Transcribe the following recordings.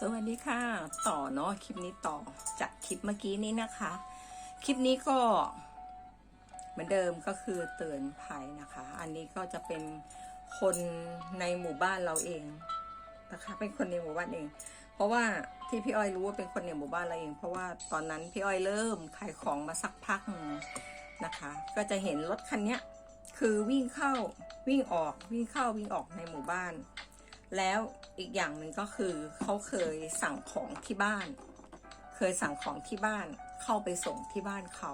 สวัสดีค่ะ ต่อเนาะคลิปนี้ต่อจากคลิปเมื่อกี้นี้นะคะ คลิปนี้ก็เหมือนเดิมก็คือเตือนภัยนะคะ อันนี้ก็จะเป็นคนในหมู่บ้านเราเองนะคะเป็นคนในหมู่บ้านเอง เพราะว่าที่พี่อ้อยรู้ว่าเป็นคนในหมู่บ้านเราเอง เพราะว่าตอนนั้นพี่อ้อยเริ่มขายของมาสักพักนะคะ ก็จะเห็นรถคันนี้คือวิ่งเข้าวิ่งออกวิ่งเข้าวิ่งออกในหมู่บ้าน แล้วอีกอย่างหนึ่งก็คือเขาเคยสั่งของที่บ้าน เคยสั่งของที่บ้านเข้าไปส่งที่บ้านเขา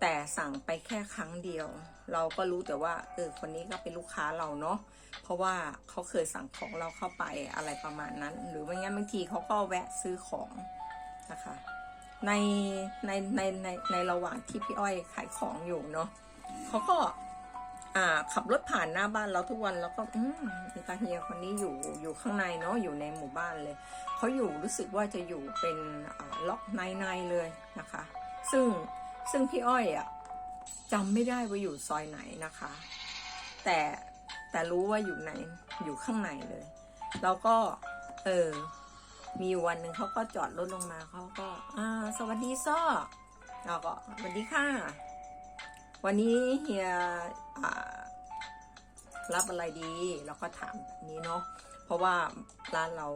แต่สั่งไปแค่ครั้งเดียว เราก็รู้แต่ว่าเออคนนี้ก็เป็นลูกค้าเราเนาะเพราะว่าเขาเคยสั่งของเราเข้าไปอะไรประมาณนั้น หรือไม่งั้นบางทีเขาก็แวะซื้อของนะคะในในในในในระหว่างที่พี่อ้อยขายของอยู่เนาะเขาก็ ขับรถผ่านหน้าบ้านเราทุกวันแล้วก็อืมตาเฮียคนนี้อยู่อยู่ข้างในเนาะอยู่ในหมู่บ้านเลยเขาอยู่รู้สึกว่าจะอยู่เป็นล็อกในในๆเลยนะคะ ซึ่งซึ่งพี่อ้อยอะจำไม่ได้ว่าอยู่ซอยไหนนะคะ แต่แต่รู้ว่าอยู่ไหนอยู่ข้างในเลยเราก็เออมีวันหนึ่งเขาก็จอดรถลงมาเขาก็ อ่า สวัสดีซ้อเราก็สวัสดีค่ะ วันนี้เฮียรับอะไรดีเราก็ถามแบบนี้เนาะเพราะว่าร้านเรา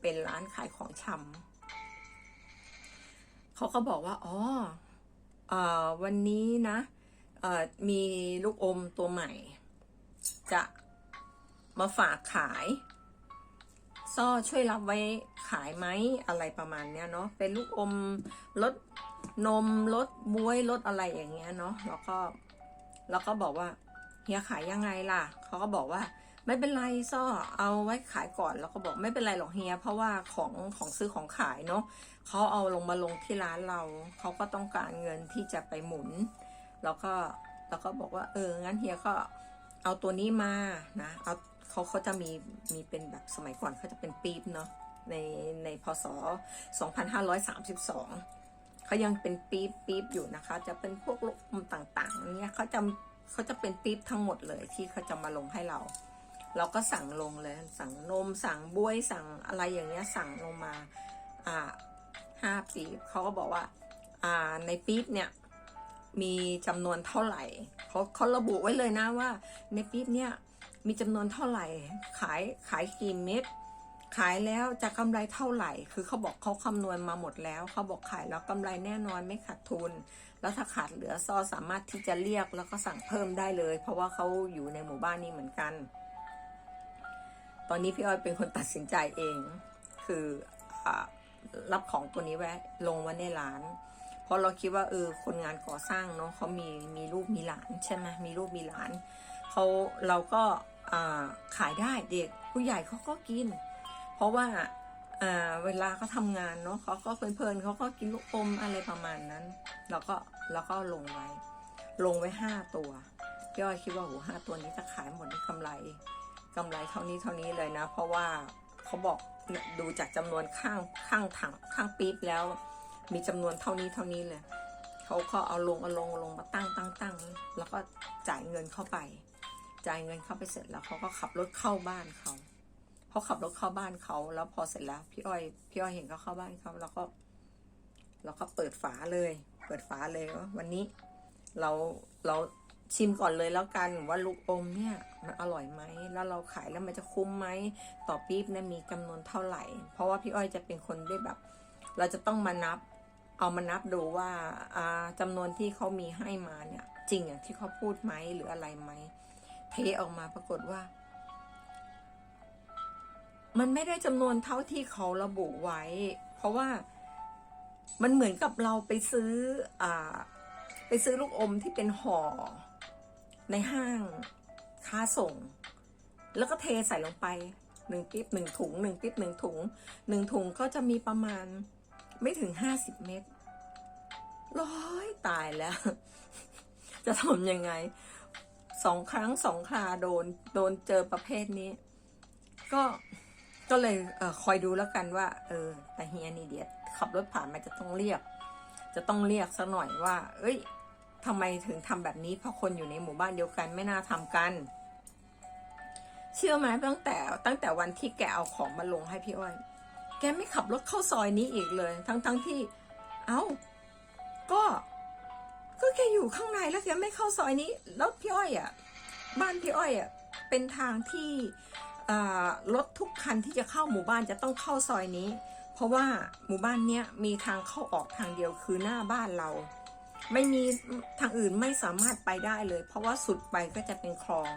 เป็นร้านขายของชำเขาก็บอกว่าอ๋ออวันนี้นะเอ่อมีลูกอมตัวใหม่ จะมาฝากขาย ซ่อช่วยรับไว้ขายไหมอะไรประมาณเนี้ยเนาะเป็นลูกอมรส นมรสบวยรสอะไรอย่างเงี้ยเนาะแล้วก็แล้วก็บอกว่าเฮียขายยังไงล่ะเขาก็บอกว่า ไม่เป็นไรซ่อเอาไว้ขายก่อนแล้วก็บอกไม่เป็นไรหรอกเฮีย เพราะว่าของของซื้อของขายเนาะเขาเอาลงมาลงที่ร้านเราเขาก็ต้องการเงินที่จะไปหมุน แล้วก็แล้วก็บอกว่า เอองั้นเฮียก็เอาตัวนี้มานะเอาเขาเขาจะมีมีเป็นแบบสมัยก่อนเขาจะเป็นปี๊บเนาะในในพศ 2532 เขายังเป็นปี๊บปี๊บอยู่นะคะ จะเป็นพวกลูกอมต่างๆเนี่ยเขาจะเขาจะเป็นปี๊บทั้งหมดเลยที่เขาจะมาลงให้เรา เราก็สั่งลงเลย สั่งนมสั่งบวยสั่งอะไรอย่างเงี้ยสั่งลงมาอ่าห้าปี๊บเขาก็บอกว่าอ่าในปี๊บเนี่ยมีจำนวนเท่าไหร่เขาเขาระบุไว้เลยนะว่า ในปี๊บเนี่ยมีจำนวนเท่าไหร่ขายขายกี่เม็ด ขายแล้วจะกำไรเท่าไหร่ คือเขาบอกเขาคำนวณมาหมดแล้ว เขาบอกขายแล้วกำไรแน่นอนไม่ขาดทุน แล้วถ้าขาดเหลือซอสามารถที่จะเรียกแล้วก็สั่งเพิ่มได้เลย เพราะว่าเขาอยู่ในหมู่บ้านนี้เหมือนกัน ตอนนี้พี่อ้อยเป็นคนตัดสินใจเอง คืออรับของตัวนี้ไว้ลงไว้ในร้าน เพราะเราคิดว่าเออคนงานก่อสร้างเนาะเขามีมีลูกมีหลานใช่ไหมมีลูกมีหลานเขาเราก็ขายได้เด็กผู้ใหญ่เขาก็กิน เพราะว่าเวลาเขาทำงานเนาะเขาก็เพลินๆเขาก็กินลูกอมอะไรประมาณนั้น แล้วก็แล้วก็ลงไว้ ลงไว้ห้าตัวพี่อ้อยคิดว่าโหห้าตัวนี้จะขายหมดนี่กำไรกำไรเท่านี้เท่านี้เลยนะ เพราะว่าเขาบอกดูจากจำนวนข้างข้างถังข้างปี๊บแล้ว มีจำนวนเท่านี้เท่านี้เลยเขาก็เอาลงเอาลงเอาลงมาตั้งตั้งตั้งแล้วก็จ่ายเงินเข้าไป จ่ายเงินเข้าไปเสร็จแล้วเขาก็ขับรถเข้าบ้านเขา พอขับรถเข้าบ้านเขาแล้วพอเสร็จแล้ว พี่อ้อย พี่อ้อยเห็นเขาเข้าบ้านเขาแล้วก็แล้วก็เปิดฝาเลย เปิดฝาเลยว่าวันนี้ เราเราชิมก่อนเลยแล้วกันว่าลูกอมเนี่ยมันอร่อยไหมแล้วเราขายแล้วมันจะคุ้มไหมต่อปี๊บเนี่ยมีจำนวนเท่าไหร่ เพราะว่าพี่อ้อยจะเป็นคนได้แบบ เราจะต้องมานับ เอามานับดูว่าอ่าจำนวนที่เขามีให้มาเนี่ย จริงอย่างที่เขาพูดไหมหรืออะไรไหมเทออกมาปรากฏว่า มันไม่ได้จำนวนเท่าที่เขาระบุไว้ เพราะว่ามันเหมือนกับเราไปซื้ออ่าไปซื้อลูกอมที่เป็นห่อในห้างค้าส่ง แล้วก็เทใส่ลงไปหนึ่งปิ๊บหนึ่งถุงหนึ่งปิ๊บหนึ่งถุงหนึ่งถุงก็จะมีประมาณไม่ถึงห้าสิบเม็ดร้อยตายแล้ว จะทำยังไงสองครั้งสองคราโดน โดนเจอประเภทนี้ ก็ ก็เลยเออคอยดูแล้วกันว่า เออ แต่เฮียนี่เดียดขับรถผ่านมาจะต้องเรียก จะต้องเรียกซะหน่อยว่า เอ้ยทำไมถึงทำแบบนี้เพราะคนอยู่ในหมู่บ้านเดียวกันไม่น่าทำกัน เชื่อไหมตั้งแต่ตั้งแต่วันที่แกเอาของมาลงให้พี่อ้อย แกไม่ขับรถเข้าซอยนี้อีกเลย ทั้งทั้งที่ เอ้า ก็ก็แกอยู่ข้างในแล้วแกไม่เข้าซอยนี้ แล้วพี่อ้อยอะ บ้านพี่อ้อยอะเป็นทางที่ รถทุกคันที่จะเข้าหมู่บ้านจะต้องเข้าซอยนี้ เพราะว่าหมู่บ้านเนี้ยมีทางเข้าออกทางเดียวคือหน้าบ้านเรา ไม่มีทางอื่นไม่สามารถไปได้เลย เพราะว่าสุดไปก็จะเป็นคลอง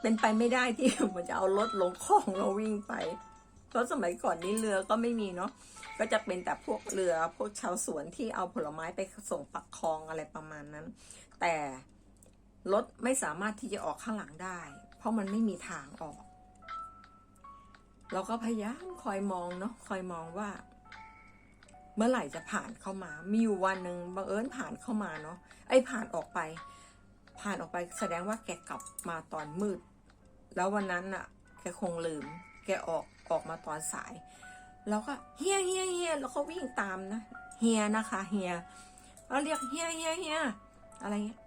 เป็นไปไม่ได้ที่มันจะเอารถลงคลองเราวิ่งไป เพราะสมัยก่อนนี้เรือก็ไม่มีเนาะก็จะเป็นแต่พวกเรือพวกชาวสวนที่เอาผลไม้ไปส่งปักคลองอะไรประมาณนั้น แต่รถไม่สามารถที่จะออกข้างหลังได้ เพราะมันไม่มีทางออก เราก็พยายามคอยมองเนาะคอยมองว่า เมื่อไหร่จะผ่านเข้ามา มีอยู่วันหนึ่งบังเอิญผ่านเข้ามาเนาะไอ้ผ่านออกไป ผ่านออกไปแสดงว่าแกกลับมาตอนมืด แล้ววันนั้นน่ะแกคงลืม แกออกออกมาตอนสาย แล้วก็เฮียเฮียเฮียแล้วก็วิ่งตามนะเฮียนะคะเฮียเราเรียกเฮียเฮียเฮียอะไรเงี้ย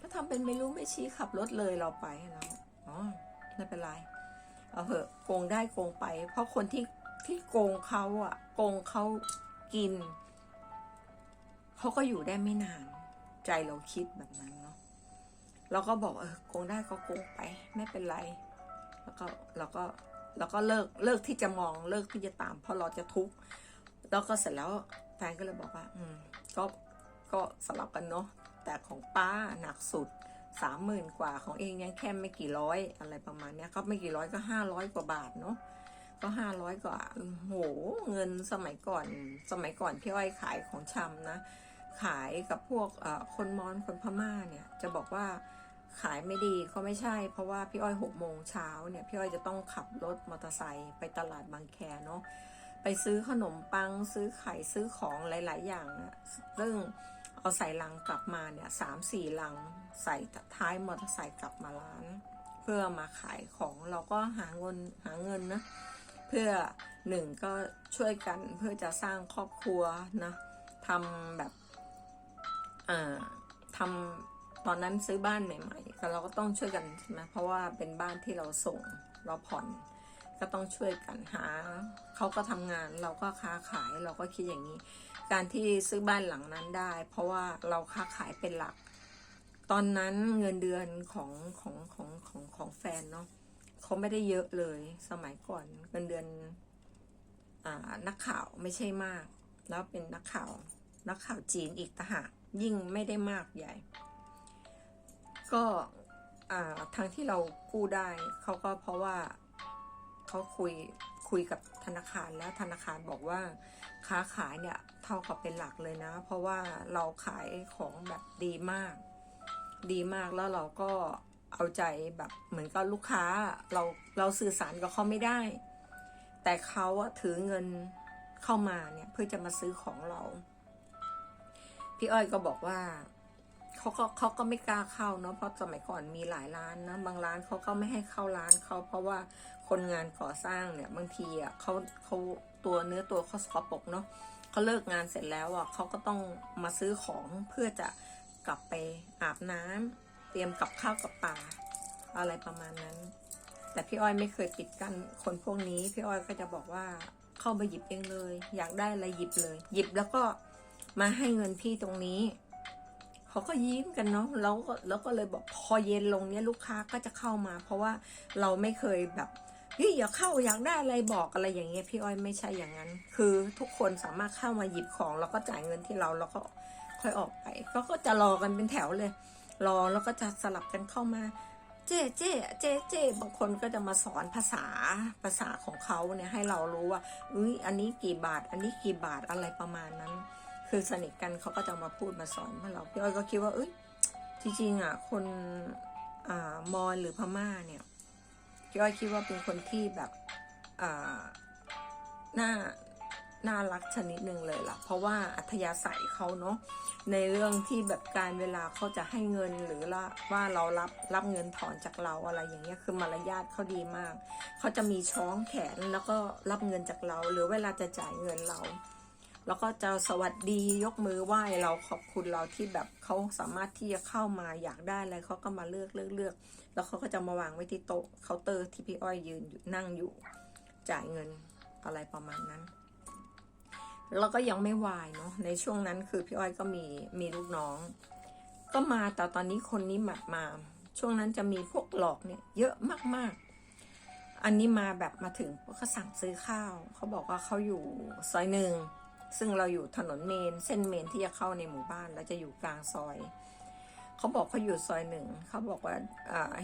ก็ทำเป็นไม่รู้ไม่ชี้ขับรถเลยเราไปแล้วอ๋อไม่เป็นไร เอาเหอะโกงได้โกงไป เพราะคนที่ที่โกงเขาอะโกงเขากินเขาก็อยู่ได้ไม่นาน ใจเราคิดแบบนั้นเนาะเราก็บอกเออโกงได้ก็โกงไป ไม่เป็นไร แล้วก็เราก็เราก็เลิกเลิกที่จะมองเลิกที่จะตาม เพราะเราจะทุกข์แล้วก็เสร็จแล้วแฟนก็เลยบอกว่า อืมก็ก็สลับกันเนาะแต่ของป้าหนักสุด สามหมื่นกว่าของเองยังแค่ไม่กี่ร้อยอะไรประมาณเนี้ยก็ไม่กี่ร้อยก็ห้าร้อยกว่าบาทเนาะก็ห้าร้อยกว่าโหเงินสมัยก่อนสมัยก่อนพี่อ้อยขายของชำนะ ขายกับพวกคนมอญคนพม่าเนี่ย จะบอกว่าขายไม่ดีก็ไม่ใช่ เพราะว่าพี่อ้อยหกโมงเช้าเนี่ยพี่อ้อยจะต้องขับรถมอเตอร์ไซค์ไปตลาดบางแคเนาะไปซื้อขนมปังซื้อไข่ซื้อของหลาย ๆ อย่างอะซึ่ง เอาใส่ลังกลับมาเนี่ยสามสี่ลังใส่ท้ายมอเตอร์ไซค์กลับมาร้าน เพื่อมาขายของเราก็หาเงินหาเงินนะเพื่อหนึ่งก็ช่วยกันเพื่อจะสร้างครอบครัวนะทำแบบอ่าทำตอนนั้นซื้อบ้านใหม่ๆก็เราก็ต้องช่วยกันใช่ไหมเพราะว่าเป็นบ้านที่เราส่งเราผ่อน ก็ต้องช่วยกันหาเขาก็ทำงานเราก็ค้าขายเราก็คิดอย่างนี้ การที่ซื้อบ้านหลังนั้นได้ เพราะว่าเราค้าขายเป็นหลัก ตอนนั้นเงินเดือนของของของของของแฟนเนาะเขาไม่ได้เยอะเลยสมัยก่อนเงินเดือนอ่านักข่าวไม่ใช่มาก แล้วเป็นนักข่าวนักข่าวจีนอีกต่างหากยิ่งไม่ได้มากใหญ่ ก็อ่าทางที่เรากู้ได้เขาก็เพราะว่า เขาคุยคุยกับธนาคารแล้วธนาคารบอกว่าค้าขายเนี่ยเท่ากับเป็นหลักเลยนะ เพราะว่าเราขายของแบบดีมาก ดีมากแล้วเราก็เอาใจแบบเหมือนกับลูกค้าเราเราสื่อสารกับเขาไม่ได้ แต่เขาถือเงินเข้ามาเนี่ยเพื่อจะมาซื้อของเรา พี่อ้อยก็บอกว่า เขาก็เขาก็ไม่กล้าเข้าเนาะเพราะสมัยก่อนมีหลายร้านนะบางร้านเขาก็ไม่ให้เข้าร้านเขาเพราะว่าคนงานก่อสร้างเนี่ยบางทีอะเขาเขาตัวเนื้อตัวเขาสกปรกเนาะเขาเลิกงานเสร็จแล้วอะเขาก็ต้องมาซื้อของเพื่อจะกลับไปอาบน้ำเตรียมกับข้าวกับปลาอะไรประมาณนั้น แต่พี่อ้อยไม่เคยปิดกั้นคนพวกนี้พี่อ้อยก็จะบอกว่าเข้ามาหยิบเองเลย อยากได้อะไรหยิบเลย หยิบแล้วก็มาให้เงินพี่ตรงนี้ เขาก็ยิ้มกันเนาะแล้วก็แล้วก็เลยบอกพอเย็นลงเนี้ยลูกค้าก็จะเข้ามา เพราะว่าเราไม่เคยแบบเฮ้ยอย่าเข้าอยากได้อะไรบอกอะไรอย่างเงี้ยพี่อ้อยไม่ใช่อย่างนั้น คือทุกคนสามารถเข้ามาหยิบของ แล้วก็จ่ายเงินที่เราแล้วก็ค่อยออกไปก็ก็จะรอกันเป็นแถวเลย รอแล้วก็จะสลับกันเข้ามา เจ๊เจ๊เจ๊เจ๊บางคนก็จะมาสอนภาษาภาษาของเขาเนี่ยให้เรารู้ว่าอุ้ยอันนี้กี่บาท อันนี้กี่บาทอะไรประมาณนั้น คือสนิทกันเขาก็จะมาพูดมาสอนมาเราพี่อ้อยก็คิดว่าเอ้ยจริงๆอะคนอ่ามอญหรือพม่าเนี่ยพี่อ้อยคิดว่าเป็นคนที่แบบอ่าน่าน่ารักชนิดหนึ่งเลยล่ะ เพราะว่าอัธยาศัยเขาเนาะในเรื่องที่แบบการเวลาเขาจะให้เงินหรือละว่าเรารับรับเงินถอนจากเราอะไรอย่างเงี้ยคือมารยาทเขาดีมาก เขาจะมีช้องแขนแล้วก็รับเงินจากเรา หรือเวลาจะจ่ายเงินเรา แล้วก็จะสวัสดียกมือไหว้เราขอบคุณเราที่แบบเขาสามารถที่จะเข้ามาอยากได้อะไรเขาก็มาเลือกเลือกเลือก แล้วเขาก็จะมาวางไว้ที่โต๊ะเคาน์เตอร์ที่พี่อ้อยยืนอยู่นั่งอยู่ จ่ายเงินอะไรประมาณนั้น แล้วก็ยังไม่วายเนาะในช่วงนั้นคือพี่อ้อยก็มีมีลูกน้อง ก็มาแต่ตอนนี้คนนี้มามา ช่วงนั้นจะมีพวกหลอกเนี่ยเยอะมากๆอันนี้มาแบบมาถึงก็สั่งซื้อข้าว เขาบอกว่าเขาอยู่ซอยหนึ่ง ซึ่งเราอยู่ถนนเมน เส้นเมนที่จะเข้าในหมู่บ้านแล้วจะอยู่กลางซอยเขาบอกเขาอยู่ซอยหนึ่งเขาบอกว่า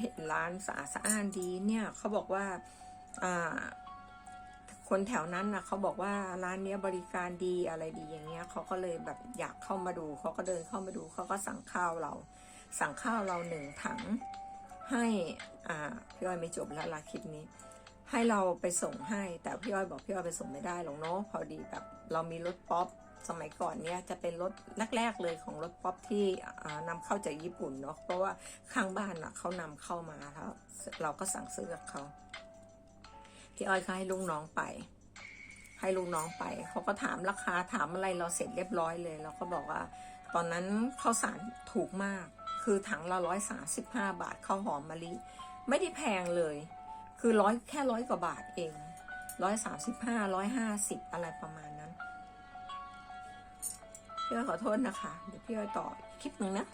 เห็นร้านสะอาดสะอ้านดีเนี่ยเขาบอกว่าอ่าคนแถวนั้นนะเขาบอกว่าร้านเนี้ยบริการดีอะไรดีอย่างเงี้ยเขาก็เลยแบบอยากเข้ามาดูเขาก็เดินเข้ามาดูเขาก็สั่งข้าวเรา สั่งข้าวเราหนึ่งถังให้อ่าพี่อ้อยไม่จบแล้วละคลิปนี้ ให้เราไปส่งให้ แต่พี่อ้อยบอกพี่อ้อยไปส่งไม่ได้หรอกเนาะพอดีแบบเรามีรถป๊อปสมัยก่อนเนี้ยจะเป็นรถแรกๆเลยของรถป๊อปที่อ่านำเข้าจากญี่ปุ่นเนาะเพราะว่าข้างบ้านอะเขานำเข้ามาแล้วเราก็สั่งซื้อกับเขาพี่อ้อยก็ให้ลูกน้องไป ให้ลูกน้องไปเขาก็ถามราคาถามอะไรเราเสร็จเรียบร้อยเลยเราก็บอกว่า ตอนนั้นข้าวสารถูกมาก คือถังละร้อยสาสิบห้าบาทข้าวหอมมะลิ ไม่ได้แพงเลย คือร้อยแค่ร้อยกว่าบาทเองร้อยสามสิบห้าร้อยห้าสิบอะไรประมาณนั้น พี่อ้อยขอโทษนะคะ เดี๋ยวพี่อ้อยต่อคลิปหนึ่งนะ